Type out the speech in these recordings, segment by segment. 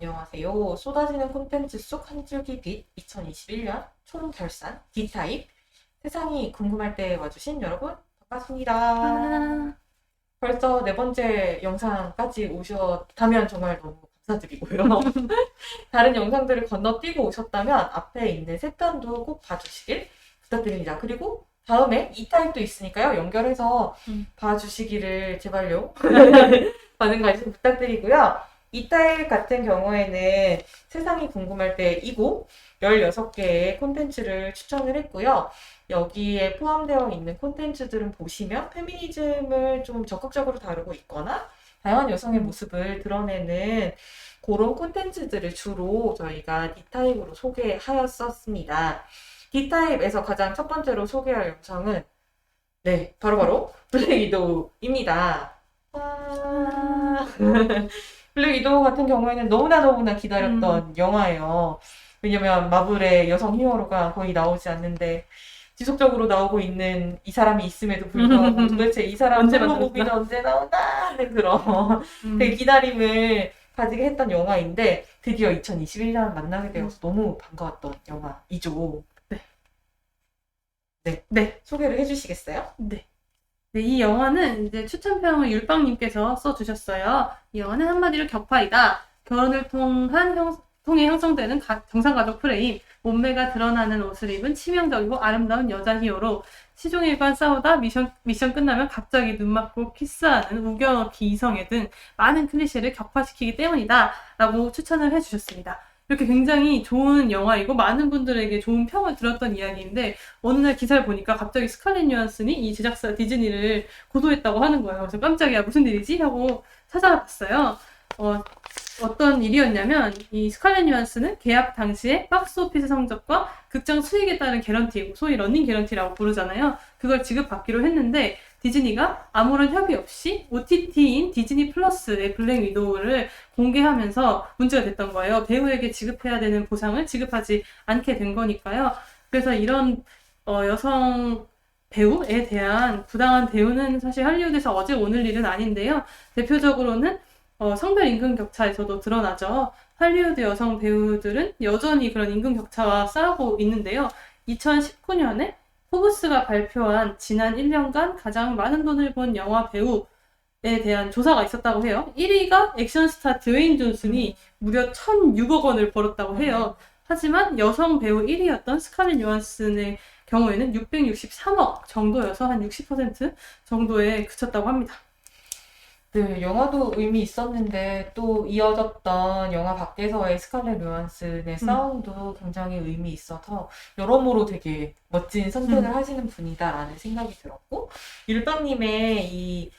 안녕하세요. 쏟아지는 콘텐츠 속 한 줄기 빛 2021년 총결산 D타입 세상이 궁금할 때 와주신 여러분 반갑습니다. 아, 벌써 네 번째 영상까지 오셨다면 정말 너무 감사드리고요. 다른 영상들을 건너뛰고 오셨다면 앞에 있는 세 편도 꼭 봐주시길 부탁드립니다. 그리고 다음에 2타입도 있으니까요. 연결해서 음. 봐주시기를 제발요. 많은 관심 부탁드리고요. 2타입 같은 경우에는 세상이 궁금할 때 이고 16개의 콘텐츠를 추천을 했고요. 여기에 포함되어 있는 콘텐츠들은 보시면 페미니즘을 좀 적극적으로 다루고 있거나 다양한 여성의 모습을 드러내는 그런 콘텐츠들을 주로 저희가 D타입으로 소개하였었습니다. D타입에서 가장 첫 번째로 소개할 영상은 네, 바로바로 블랙 위도우입니다. 와. 블랙 위도우 같은 경우에는 너무나 너무나 기다렸던 영화예요. 왜냐면 마블의 여성 히어로가 거의 나오지 않는데 지속적으로 나오고 있는 이 사람이 있음에도 불구하고 도대체 이 사람 솔로? 무비는 언제 나오나 하는 그런 음. 되게 기다림을 가지게 했던 영화인데 드디어 2021년 만나게 되어서 너무 반가웠던 영화이죠. 네. 네. 네. 소개를 해주시겠어요? 네. 네, 이 영화는 이제 추천평을 율빵님께서 써주셨어요. 이 영화는 한마디로 격파이다. 결혼을 통한 형, 통해 형성되는 가- 정상가족 프레임, 몸매가 드러나는 옷을 입은 치명적이고 아름다운 여자 히어로, 시종일관 싸우다 미션, 미션 끝나면 갑자기 눈 맞고 키스하는 우겨넣기 이성애 등 많은 클리셰를 격파시키기 때문이다. 라고 추천을 해주셨습니다. 이렇게 굉장히 좋은 영화이고 많은 분들에게 좋은 평을 들었던 이야기인데 어느 날 기사를 보니까 갑자기 스칼렛 요한슨이 이 제작사 디즈니를 고소했다고 하는 거예요. 그래서 깜짝이야 무슨 일이지 하고 찾아봤어요. 어, 어떤 일이었냐면 이 스칼렛 요한슨은 계약 당시에 박스 오피스 성적과 극장 수익에 따른 개런티, 소위 러닝 개런티라고 부르잖아요. 그걸 지급받기로 했는데 디즈니가 아무런 협의 없이 OTT인 디즈니 플러스의 블랙 위도우를 공개하면서 문제가 됐던 거예요. 배우에게 지급해야 되는 보상을 지급하지 않게 된 거니까요. 그래서 이런 어, 여성 배우에 대한 부당한 대우는 사실 할리우드에서 어제 오늘 일은 아닌데요. 대표적으로는 어, 성별 임금 격차에서도 드러나죠. 할리우드 여성 배우들은 여전히 그런 임금 격차와 싸우고 있는데요. 2019년에 포브스가 발표한 지난 1년간 가장 많은 돈을 번 영화 배우에 대한 조사가 있었다고 해요. 1위가 액션 스타 드웨인 존슨이 무려 1,006억 원을 벌었다고 해요. 하지만 여성 배우 1위였던 스칼렛 요한슨의 경우에는 663억 정도여서 한 60% 정도에 그쳤다고 합니다. 네, 영화도 의미 있었는데 또 이어졌던 영화 밖에서의 스칼렛 요한슨의 싸움도 굉장히 의미 있어서 여러모로 되게 멋진 선택을 음. 하시는 분이다라는 생각이 들었고 율빵님의 이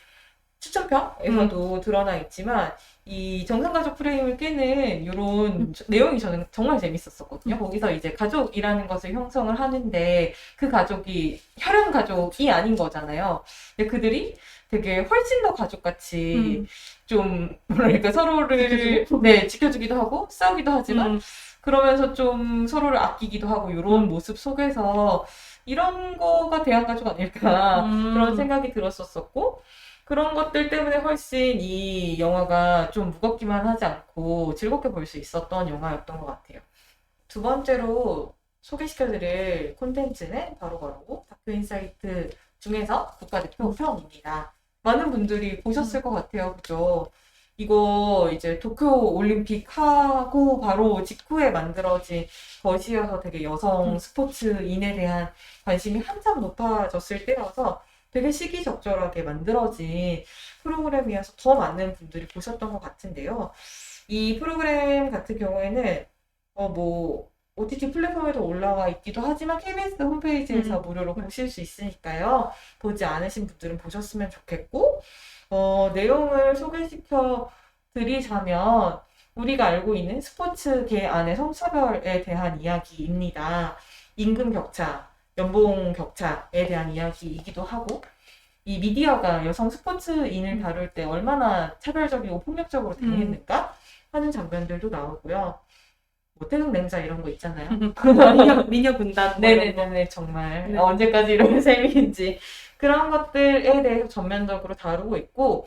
추천평에서도 드러나 있지만 이 정상가족 프레임을 깨는 이런 음. 내용이 저는 정말 재밌었었거든요. 음. 거기서 이제 가족이라는 것을 형성을 하는데 그 가족이 혈연 가족이 아닌 거잖아요. 근데 그들이 되게 훨씬 더 가족같이 음. 좀 뭐랄까 서로를 지켜주고. 네 지켜주기도 하고 싸우기도 하지만 음, 그러면서 좀 서로를 아끼기도 하고 이런 음. 모습 속에서 이런 거가 대한가족 아닐까 음. 그런 생각이 들었었었고 그런 것들 때문에 훨씬 이 영화가 좀 무겁기만 하지 않고 즐겁게 볼 수 있었던 영화였던 것 같아요. 두 번째로 소개시켜드릴 콘텐츠는 바로 바로 다큐 인사이트 중에서 국가대표 편입니다. 많은 분들이 보셨을 것 같아요. 그죠? 이거 이제 도쿄 올림픽 하고 바로 직후에 만들어진 것이어서 되게 여성 음. 스포츠인에 대한 관심이 한참 높아졌을 때여서 되게 시기적절하게 만들어진 프로그램이어서 더 많은 분들이 보셨던 것 같은데요. 이 프로그램 같은 경우에는 어 뭐 OTT 플랫폼에도 올라와 있기도 하지만 KBS 홈페이지에서 음. 무료로 네. 보실 수 있으니까요. 보지 않으신 분들은 보셨으면 좋겠고 어 내용을 소개시켜 드리자면 우리가 알고 있는 스포츠계 안의 성차별에 대한 이야기입니다. 임금 격차, 연봉 격차에 대한 이야기이기도 하고, 이 미디어가 여성 스포츠인을 음. 다룰 때 얼마나 차별적이고 폭력적으로 음. 대했는가 하는 장면들도 나오고요. 뭐 태극 냉자 이런 거 있잖아요. 미녀, 미녀 군단. 뭐 이런 거. 네네네네 정말 네. 언제까지 이런 셈인지 그런 것들에 대해서 전면적으로 다루고 있고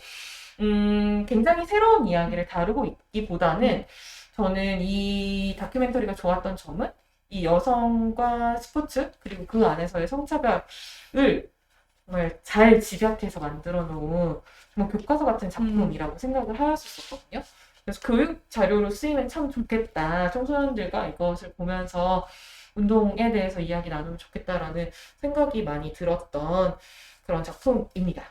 음 굉장히 새로운 이야기를 다루고 있기보다는 저는 이 다큐멘터리가 좋았던 점은 이 여성과 스포츠 그리고 그 안에서의 성차별을 정말 잘 집약해서 만들어 놓은 정말 교과서 같은 작품이라고 생각을 할수 있었거든요. 그래서 교육 자료로 쓰이면 참 좋겠다. 청소년들과 이것을 보면서 운동에 대해서 이야기 나누면 좋겠다라는 생각이 많이 들었던 그런 작품입니다.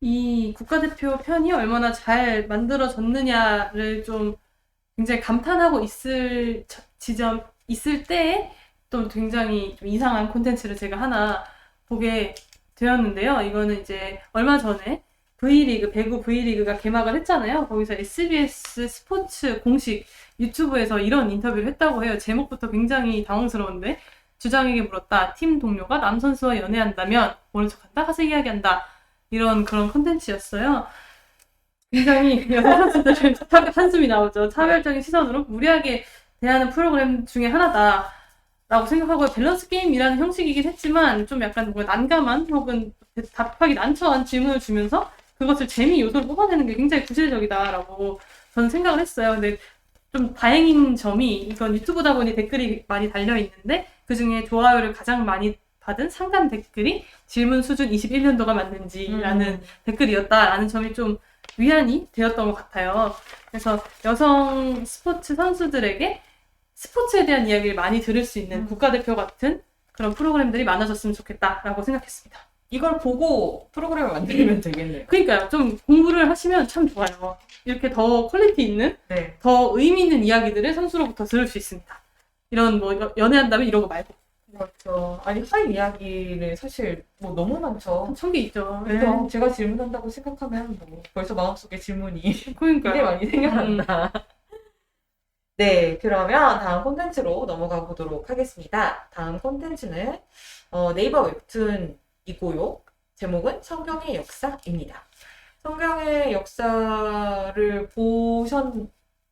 이 국가대표 편이 얼마나 잘 만들어졌느냐를 좀 굉장히 감탄하고 있을 저- 지점 있을 때에 또 굉장히 좀 이상한 콘텐츠를 제가 하나 보게 되었는데요. 이거는 이제 얼마 전에 V리그, 배구 V리그가 개막을 했잖아요. 거기서 SBS 스포츠 공식 유튜브에서 이런 인터뷰를 했다고 해요. 제목부터 굉장히 당황스러운데 주장에게 물었다. 팀 동료가 남 선수와 연애한다면 모른 척한다. 가서 이야기한다. 이런 그런 콘텐츠였어요. 굉장히 여성 선수들 한숨이 나오죠. 차별적인 시선으로 무리하게 대하는 프로그램 중에 하나다. 라고 생각하고 밸런스 게임이라는 형식이긴 했지만 좀 약간 뭔가 난감한 혹은 답하기 난처한 질문을 주면서 그것을 재미 요소로 뽑아내는 게 굉장히 구체적이다라고 저는 생각을 했어요. 근데 좀 다행인 점이 이건 유튜브다 보니 댓글이 많이 달려 있는데 그 중에 좋아요를 가장 많이 받은 상단 댓글이 질문 수준 21년도가 맞는지라는 음. 댓글이었다라는 점이 좀 위안이 되었던 것 같아요. 그래서 여성 스포츠 선수들에게 스포츠에 대한 이야기를 많이 들을 수 있는 음. 국가대표 같은 그런 프로그램들이 많아졌으면 좋겠다라고 생각했습니다. 이걸 보고 프로그램을 만들면 되겠네요. 그러니까요. 좀 공부를 하시면 참 좋아요. 이렇게 더 퀄리티 있는, 네. 더 의미 있는 이야기들을 선수로부터 들을 수 있습니다. 이런 뭐 여- 연애한다면 이런 거 말고 그렇죠. 아니, 할 이야기는 사실 뭐 너무 많죠. 천개 있죠. 네. 그래서 제가 질문한다고 생각하면 뭐 벌써 마음속에 질문이 굉장히 그러니까요. 많이 생겨난다. 네, 그러면 다음 콘텐츠로 넘어가 보도록 하겠습니다. 다음 콘텐츠는 어, 네이버 웹툰 이고요. 제목은 성경의 역사입니다. 성경의 역사를 보셨,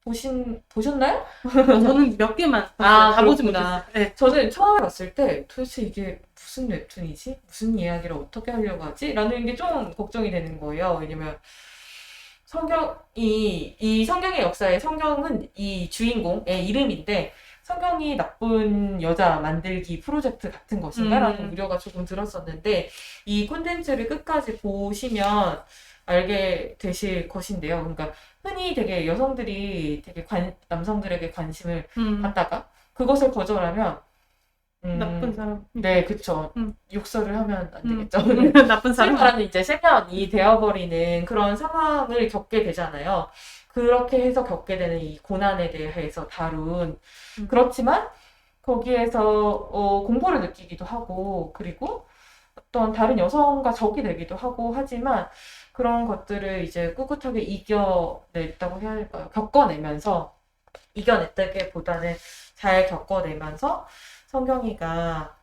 보신, 보셨나요? 저는 몇 개만 아, 다 보지. 못했어요. 네. 저는 처음에 봤을 때 도대체 이게 무슨 웹툰이지? 무슨 이야기를 어떻게 하려고 하지? 라는 게 좀 걱정이 되는 거예요. 왜냐면 성경이, 이 성경의 역사에 성경은 이 주인공의 이름인데 성경이 나쁜 여자 만들기 프로젝트 같은 것인가? 라는 음. 우려가 조금 들었었는데 이 콘텐츠를 끝까지 보시면 알게 되실 것인데요. 그러니까 흔히 되게 여성들이 되게 관, 남성들에게 관심을 음, 받다가 그것을 거절하면 음, 나쁜 사람. 네, 그쵸. 음. 욕설을 하면 안 음. 되겠죠. 나쁜 사람. 실제로는 이제 세면이 되어버리는 그런 상황을 겪게 되잖아요. 그렇게 해서 겪게 되는 이 고난에 대해서 다룬. 음. 그렇지만 거기에서 어, 공포를 느끼기도 하고, 그리고 어떤 다른 여성과 적이 되기도 하고 하지만 그런 것들을 이제 꿋꿋하게 이겨냈다고 해야 할까요? 겪어내면서 이겨냈다기보다는 잘 겪어내면서 성경이가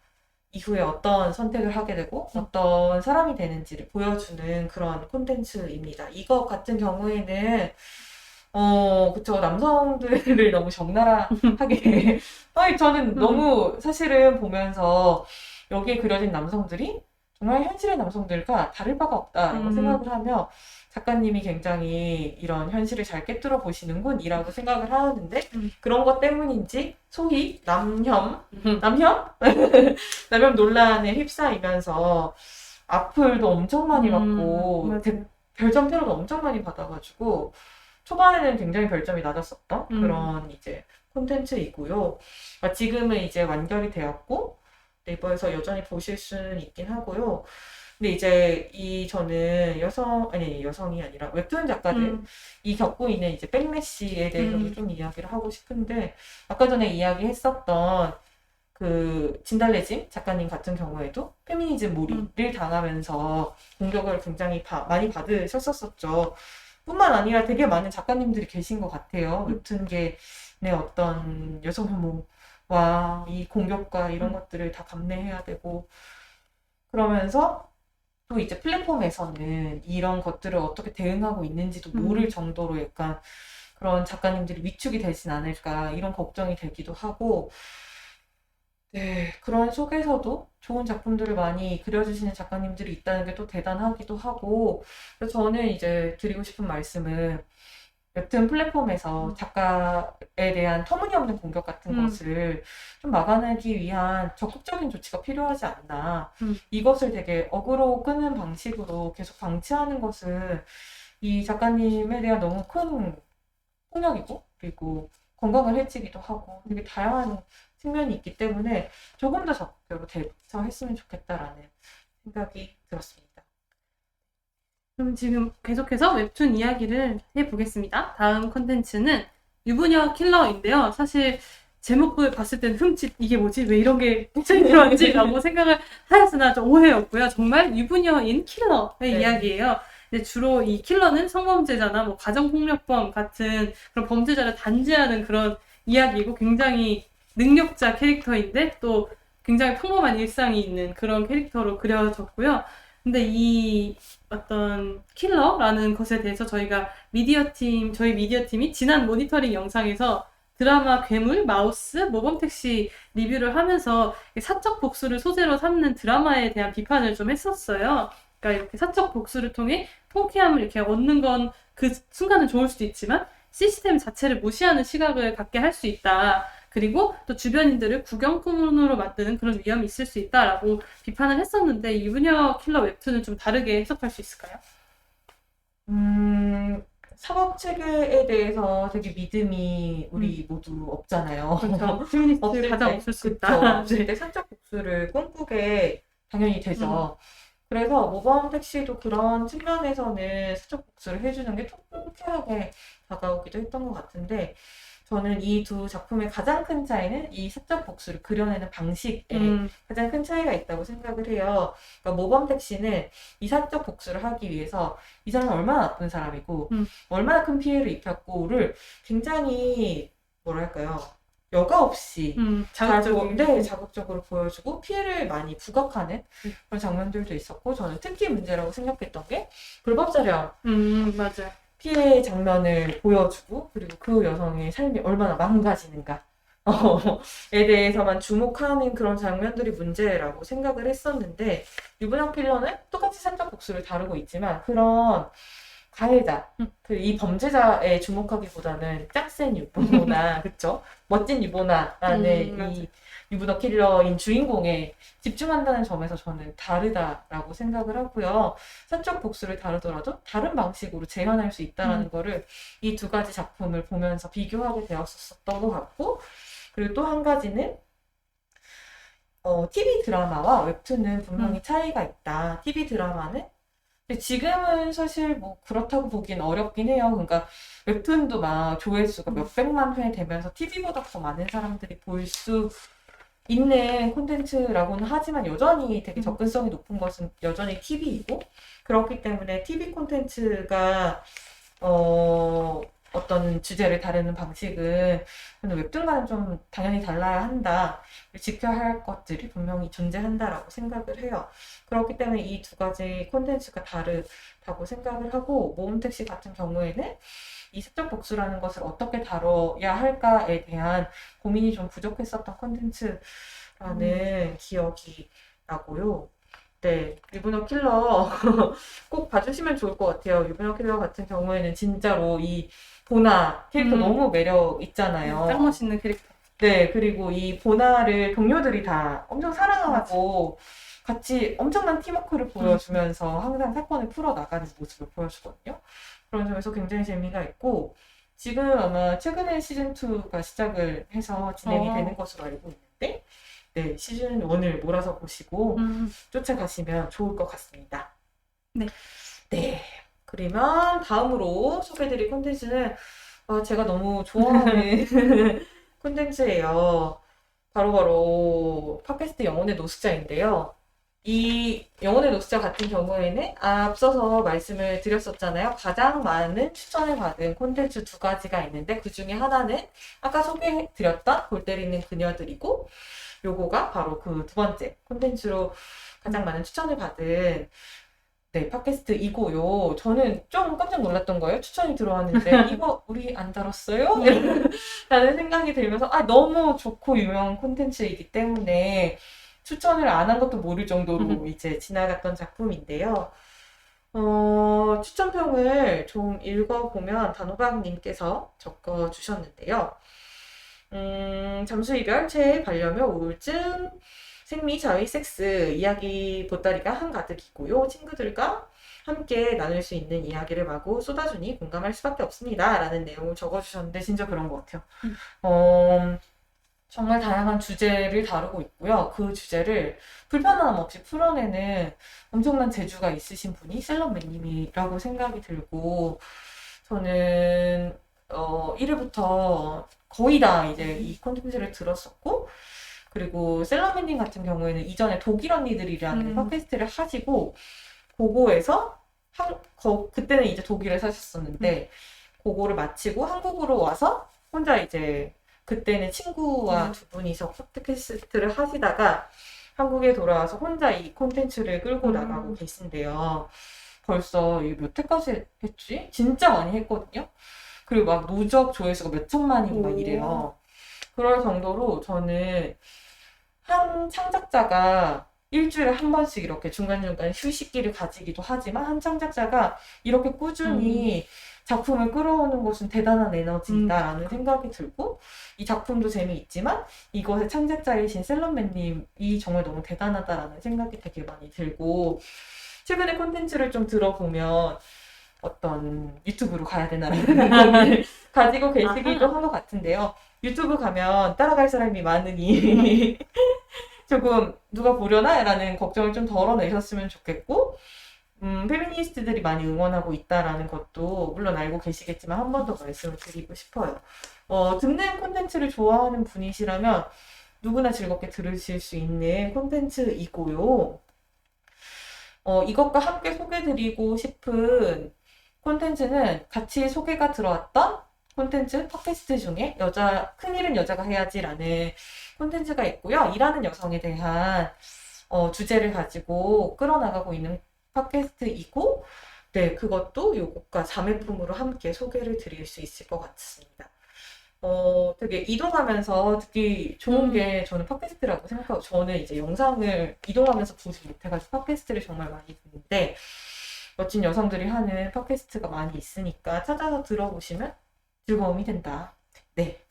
이후에 어떤 선택을 하게 되고 어떤 사람이 되는지를 보여주는 그런 콘텐츠입니다. 이거 같은 경우에는 어, 그쵸. 남성들을 너무 적나라하게. 아니, 저는 너무 사실은 보면서 여기에 그려진 남성들이 정말 현실의 남성들과 다를 바가 없다라고 음. 생각을 하며 작가님이 굉장히 이런 현실을 잘 깨뚫어 보시는군이라고 생각을 하는데 음. 그런 것 때문인지 소위 남혐 음. 남혐? 남혐 논란에 휩싸이면서 악플도 엄청 많이 받고 음, 맞아요. 대- 별점 테러도 엄청 많이 받아가지고 초반에는 굉장히 별점이 낮았었던 음. 그런 이제 콘텐츠이고요. 아, 지금은 이제 완결이 되었고 네이버에서 여전히 보실 수는 있긴 하고요. 근데 이제 이 저는 여성 아니 여성이 아니라 웹툰 작가들 음. 이 겪고 있는 이제 백래시에 대해서도 음. 좀 이야기를 하고 싶은데 아까 전에 이야기했었던 그 진달래짐 작가님 같은 경우에도 페미니즘 몰이를 당하면서 공격을 굉장히 바- 많이 받으셨었었죠. 뿐만 아니라 되게 많은 작가님들이 계신 것 같아요. 음. 웹툰계 내 어떤 여성 혐오와 이 공격과 이런 음. 것들을 다 감내해야 되고 그러면서 또 이제 플랫폼에서는 이런 것들을 어떻게 대응하고 있는지도 음. 모를 정도로 약간 그런 작가님들이 위축이 되진 않을까 이런 걱정이 되기도 하고 네 그런 속에서도 좋은 작품들을 많이 그려주시는 작가님들이 있다는 게 또 대단하기도 하고 그래서 저는 이제 드리고 싶은 말씀은 웹툰 플랫폼에서 음. 작가에 대한 터무니없는 공격 같은 음. 것을 좀 막아내기 위한 적극적인 조치가 필요하지 않나. 음. 이것을 되게 어그로 끄는 방식으로 계속 방치하는 것은 이 작가님에 대한 너무 큰 폭력이고, 그리고 건강을 해치기도 하고, 되게 다양한 측면이 있기 때문에 조금 더 적극적으로 대처했으면 좋겠다라는 생각이 들었습니다. 그럼 지금 계속해서 웹툰 이야기를 해보겠습니다. 다음 콘텐츠는 유부녀 킬러인데요. 사실 제목을 봤을 때는 흠칫 이게 뭐지? 왜 이런 게 굉장히 들어왔지? 라고 생각을 하였으나 좀 오해였고요. 정말 유부녀인 킬러의 네. 이야기예요. 근데 주로 이 킬러는 성범죄자나 뭐 가정폭력범 같은 그런 범죄자를 단죄하는 그런 이야기이고 굉장히 능력자 캐릭터인데 또 굉장히 평범한 일상이 있는 그런 캐릭터로 그려졌고요. 근데 이 어떤 킬러라는 것에 대해서 저희가 미디어 팀, 저희 미디어 팀이 지난 모니터링 영상에서 드라마 괴물, 마우스, 모범택시 리뷰를 하면서 사적 복수를 소재로 삼는 드라마에 대한 비판을 좀 했었어요. 그러니까 이렇게 사적 복수를 통해 통쾌함을 이렇게 얻는 건 그 순간은 좋을 수도 있지만 시스템 자체를 무시하는 시각을 갖게 할 수 있다. 그리고 또 주변인들을 구경꾼으로 만드는 그런 위험이 있을 수 있다라고 비판을 했었는데 이 유부녀 킬러 웹툰은 좀 다르게 해석할 수 있을까요? 음, 사법 체계에 대해서 되게 믿음이 우리 모두 없잖아요. 그렇죠. 페미니스트 없을 가장 때, 없을 수. 있다. 없을 때 사적 복수를 꿈꾸게 당연히 되죠. 그래서 모범 택시도 그런 측면에서는 사적 복수를 해주는 게 통쾌하게 다가오기도 했던 것 같은데 저는 이 두 작품의 가장 큰 차이는 이 사적 복수를 그려내는 방식에 음, 가장 큰 차이가 있다고 생각을 해요. 그러니까 모범 택시는 이 사적 복수를 하기 위해서 이 사람이 얼마나 나쁜 사람이고 음. 얼마나 큰 피해를 입혔고를 굉장히 뭐랄까요 여과 없이 음, 자극적으로. 네, 자극적으로 보여주고 피해를 많이 부각하는 음. 그런 장면들도 있었고 저는 특히 문제라고 생각했던 게 불법 촬영 음, 맞아요. 피해 장면을 보여주고 그리고 그 여성의 삶이 얼마나 망가지는가 에 대해서만 주목하는 그런 장면들이 문제라고 생각을 했었는데 유부남 킬러는 똑같이 사적 복수를 다루고 있지만 그런 가해자 음. 그이 범죄자에 주목하기보다는 짝센 유부나 그쵸 멋진 유부나라는 음, 맞아. 이 유부녀 킬러인 주인공에 집중한다는 점에서 저는 다르다라고 생각을 하고요. 사적 복수를 다루더라도 다른 방식으로 재현할 수 있다는 음. 거를 이 두 가지 작품을 보면서 비교하게 되었었던 것 같고 그리고 또 한 가지는 어, TV 드라마와 웹툰은 분명히 음. 차이가 있다. TV 드라마는 근데 지금은 사실 뭐 그렇다고 보긴 어렵긴 해요. 그러니까 웹툰도 막 조회수가 음. 몇백만 회 되면서 TV보다 더 많은 사람들이 볼 수 있는 콘텐츠라고는 하지만 여전히 되게 음. 접근성이 높은 것은 여전히 TV이고 그렇기 때문에 TV 콘텐츠가 어, 어떤 주제를 다루는 방식은 웹툰과는 좀 당연히 달라야 한다. 지켜야 할 것들이 분명히 존재한다라고 생각을 해요. 그렇기 때문에 이 두 가지 콘텐츠가 다르다고 생각을 하고 모험택시 같은 경우에는 이 사적 복수라는 것을 어떻게 다뤄야 할까에 대한 고민이 좀 부족했었던 콘텐츠라는 기억이 나고요. 네, 유부녀 킬러 꼭 봐주시면 좋을 것 같아요. 유부녀 킬러 같은 경우에는 진짜로 이 보나 캐릭터 음. 너무 매력 있잖아요. 짱 멋있는 캐릭터. 네, 그리고 이 보나를 동료들이 다 엄청 사랑하고 같이 엄청난 팀워크를 보여주면서 항상 사건을 풀어나가는 모습을 보여주거든요. 그런 점에서 굉장히 재미가 있고, 지금 아마 최근에 시즌2가 시작을 해서 진행이 어. 되는 것으로 알고 있는데, 네, 시즌 1을 몰아서 보시고 음, 쫓아가시면 좋을 것 같습니다. 네. 네. 그러면 다음으로 소개해드릴 콘텐츠는 어, 제가 너무 좋아하는 콘텐츠예요. 바로바로 팟캐스트 영혼의 노숙자인데요. 이 영혼의 노숙자 같은 경우에는 앞서서 말씀을 드렸었잖아요. 가장 많은 추천을 받은 콘텐츠 두 가지가 있는데 그 중에 하나는 아까 소개해드렸던 골 때리는 그녀들이고 요거가 바로 그 두 번째 콘텐츠로 가장 많은 추천을 받은 네, 팟캐스트이고요. 저는 좀 깜짝 놀랐던 거예요. 추천이 들어왔는데, 이거 우리 안 다뤘어요? 라는 생각이 들면서, 아, 너무 좋고 유명한 콘텐츠이기 때문에 추천을 안 한 것도 모를 정도로 이제 지나갔던 작품인데요. 어, 추천평을 좀 읽어보면 단호박님께서 적어주셨는데요. 음, 잠수 이별, 체해, 반려묘, 우울증, 생리, 자위, 섹스, 이야기 보따리가 한가득이고요. 친구들과 함께 나눌 수 있는 이야기를 마구 쏟아주니 공감할 수밖에 없습니다. 라는 내용을 적어주셨는데 진짜 그런 것 같아요. 음. 어, 정말 다양한 주제를 다루고 있고요. 그 주제를 불편함 없이 풀어내는 엄청난 재주가 있으신 분이 셀럽맨님이라고 생각이 들고 저는 어, 1회부터 거의 다 이제 이 콘텐츠를 들었었고 그리고 셀럽맨님 같은 경우에는 이전에 독일 언니들이라는 음. 팟캐스트를 하시고 그거에서 한, 거, 그때는 이제 독일에 사셨었는데 그거를 마치고 한국으로 와서 혼자 이제 그때는 친구와 음. 두 분이서 팟캐스트를 하시다가 한국에 돌아와서 혼자 이 콘텐츠를 끌고 음. 나가고 계신데요. 벌써 이몇 회까지 했지? 진짜 많이 했거든요. 그리고 막 누적 조회수가 몇 천만이고 막 오. 이래요. 그럴 정도로 저는 한 창작자가 일주일에 한 번씩 이렇게 중간중간 휴식기를 가지기도 하지만 한 창작자가 이렇게 꾸준히 작품을 끌어오는 것은 대단한 에너지다라는 생각이 들고 이 작품도 재미있지만 이것의 창작자이신 셀럽맨님이 정말 너무 대단하다라는 생각이 되게 많이 들고 최근에 콘텐츠를 좀 들어보면 어떤 유튜브로 가야 되나라는 고민을 가지고 계시기도 한 것 같은데요. 유튜브 가면 따라갈 사람이 많으니 조금 누가 보려나라는 걱정을 좀 덜어내셨으면 좋겠고 음, 페미니스트들이 많이 응원하고 있다라는 것도 물론 알고 계시겠지만 한 번 더 말씀을 드리고 싶어요. 어, 듣는 콘텐츠를 좋아하는 분이시라면 누구나 즐겁게 들으실 수 있는 콘텐츠이고요. 어, 이것과 함께 소개드리고 싶은 콘텐츠는 같이 소개가 들어왔던 콘텐츠 팟캐스트 중에 여자 큰일은 여자가 해야지라는 콘텐츠가 있고요. 일하는 여성에 대한 어, 주제를 가지고 끌어나가고 있는 팟캐스트이고 네, 그것도 요것과 자매품으로 함께 소개를 드릴 수 있을 것 같습니다. 어, 되게 이동하면서 듣기 좋은 게 저는 팟캐스트라고 생각하고 저는 이제 영상을 이동하면서 보지 못해가지고 팟캐스트를 정말 많이 듣는데 멋진 여성들이 하는 팟캐스트가 많이 있으니까 찾아서 들어보시면 즐거움이 된다. 네.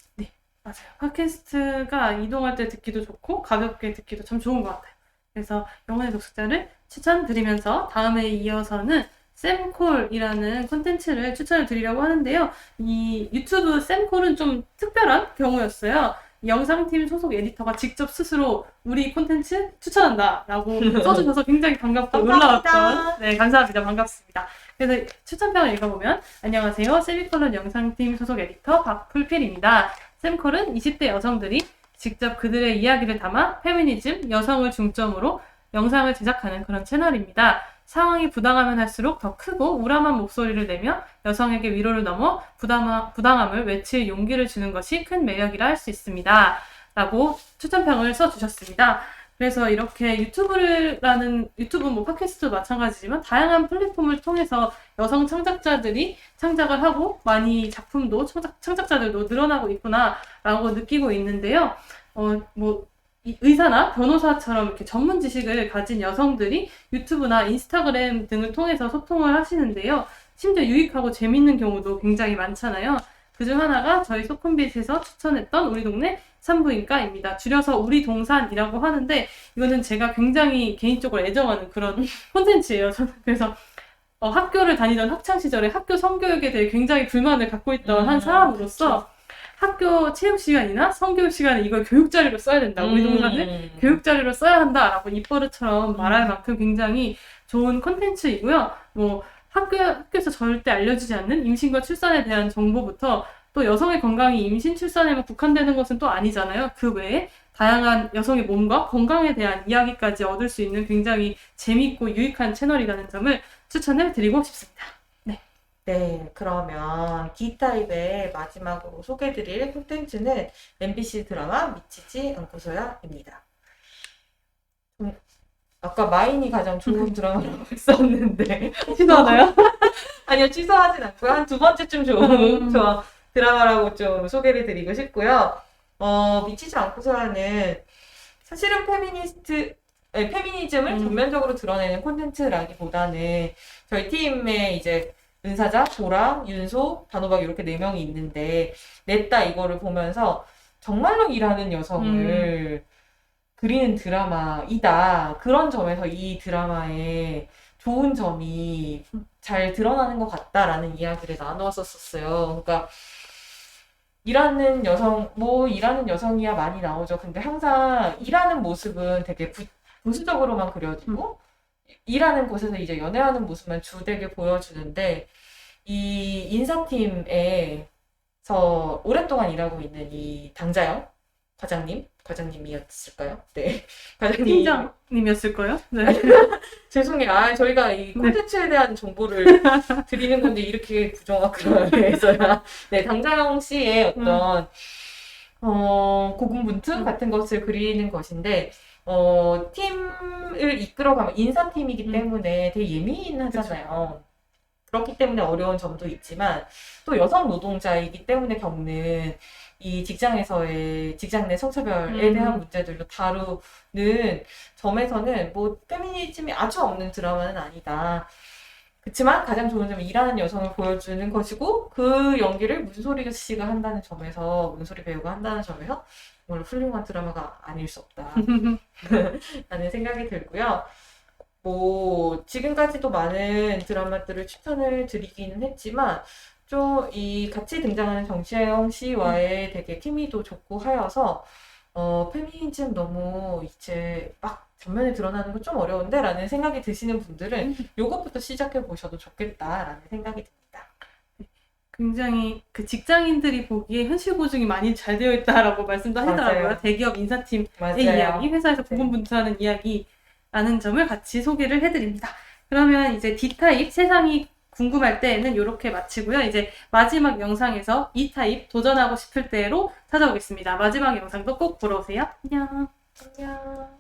맞아요. 팟캐스트가 이동할 때 듣기도 좋고 가볍게 듣기도 참 좋은 것 같아요. 그래서 영혼의 독서자를 추천드리면서 다음에 이어서는 샘콜이라는 콘텐츠를 추천을 드리려고 하는데요. 이 유튜브 샘콜은 좀 특별한 경우였어요. 영상팀 소속 에디터가 직접 스스로 우리 콘텐츠 추천한다 라고 써주셔서 굉장히 반갑고. 놀라웠던 네 감사합니다 반갑습니다 그래서 추천평을 읽어보면 안녕하세요 세미컬런 영상팀 소속 에디터 박풀필입니다 샘콜은 20대 여성들이 직접 그들의 이야기를 담아 페미니즘, 여성을 중점으로 영상을 제작하는 그런 채널입니다. 상황이 부당하면 할수록 더 크고 우람한 목소리를 내며 여성에게 위로를 넘어 부당함, 부당함을 외칠 용기를 주는 것이 큰 매력이라 할 수 있습니다. 라고 추천평을 써주셨습니다. 그래서 이렇게 유튜브라는 유튜브 뭐 팟캐스트도 마찬가지지만 다양한 플랫폼을 통해서 여성 창작자들이 창작을 하고 많이 작품도 창작, 창작자들도 늘어나고 있구나라고 느끼고 있는데요. 어, 뭐이 의사나 변호사처럼 이렇게 전문 지식을 가진 여성들이 유튜브나 인스타그램 등을 통해서 소통을 하시는데요. 심지어 유익하고 재밌는 경우도 굉장히 많잖아요. 그중 하나가 저희 소쿤빛에서 추천했던 우리 동네 산부인과입니다. 줄여서 우리 동산이라고 하는데 이거는 제가 굉장히 개인적으로 애정하는 그런 콘텐츠예요. 저는 그래서 어, 학교를 다니던 학창 시절에 학교 성교육에 대해 굉장히 불만을 갖고 있던 한 음, 사람으로서 학교 체육 시간이나 성교육 시간에 이걸 교육 자료로 써야 된다. 우리 동산을 음. 교육 자료로 써야 한다라고 입버릇처럼 음. 말할 만큼 굉장히 좋은 콘텐츠이고요. 뭐 학교 학교에서 절대 알려주지 않는 임신과 출산에 대한 정보부터 또 여성의 건강이 임신 출산에만 국한되는 것은 또 아니잖아요. 그 외에 다양한 여성의 몸과 건강에 대한 이야기까지 얻을 수 있는 굉장히 재밌고 유익한 채널이라는 점을 추천을 드리고 싶습니다. 네, 그러면 D타입의 마지막으로 소개드릴 콘텐츠는 MBC 드라마 미치지 않고서야입니다. 음, 아까 마인이 가장 좋은 드라마라고 했었는데 시도하나요? 아니요 취소하진 않고요 한 두 번째쯤 좋은 음. 저 드라마라고 좀 소개를 드리고 싶고요. 어, 미치지 않고서야는 사실은 페미니스트 네, 페미니즘을 음. 전면적으로 드러내는 콘텐츠라기보다는 저희 팀에 이제 은사자, 조랑, 윤소, 단호박 이렇게 네 명이 있는데 냈다 이거를 보면서 정말로 일하는 여성을 그리는 드라마이다. 그런 점에서 이 드라마의 좋은 점이 잘 드러나는 것 같다라는 이야기를 나누었었어요. 그러니까 일하는 여성, 뭐 일하는 여성이야 많이 나오죠. 근데 항상 일하는 모습은 되게 부, 부수적으로만 그려지고 일하는 곳에서 이제 연애하는 모습만 주되게 보여주는데 이 인사팀에서 오랫동안 일하고 있는 이 당자영 과장님 과장님이었을까요? 네 과장님 팀장님이었을 거요. 네. 죄송해요. 아, 저희가 이 콘텐츠에 대한 정보를 드리는 건데 이렇게 부정확하게서야 네 당자영 씨의 어떤 어, 고군분투 음. 같은 것을 그리는 것인데 어, 팀을 이끌어가면 인사팀이기 음. 때문에 되게 예민하잖아요. 그렇기 때문에 어려운 점도 있지만 또 여성 노동자이기 때문에 겪는 이 직장에서의 직장 내 성차별에 음. 대한 문제들도 다루는 점에서는 뭐 페미니즘이 아주 없는 드라마는 아니다. 그렇지만 가장 좋은 점은 일하는 여성을 보여주는 것이고 그 연기를 문소리 씨가 한다는 점에서 문소리 배우가 한다는 점에서 정말 훌륭한 드라마가 아닐 수 없다. 라는 생각이 들고요. 뭐, 지금까지도 많은 드라마들을 추천을 드리기는 했지만, 좀 이 같이 등장하는 정시영 씨와의 되게 케미도 좋고 하여서, 어, 페미니즘 너무 이제 막 전면에 드러나는 건 좀 어려운데? 라는 생각이 드시는 분들은 요것부터 시작해 보셔도 좋겠다라는 생각이 듭니다. 굉장히 그 직장인들이 보기에 현실 고증이 많이 잘 되어 있다라고 말씀도 하시더라고요. 맞아요. 대기업 인사팀의 맞아요. 이야기, 회사에서 네. 고군분투하는 이야기라는 점을 같이 소개를 해드립니다. 그러면 이제 D타입 세상이 궁금할 때는 이렇게 마치고요. 이제 마지막 영상에서 E타입 도전하고 싶을 때로 찾아오겠습니다. 마지막 영상도 꼭 보러 오세요. 안녕. 안녕.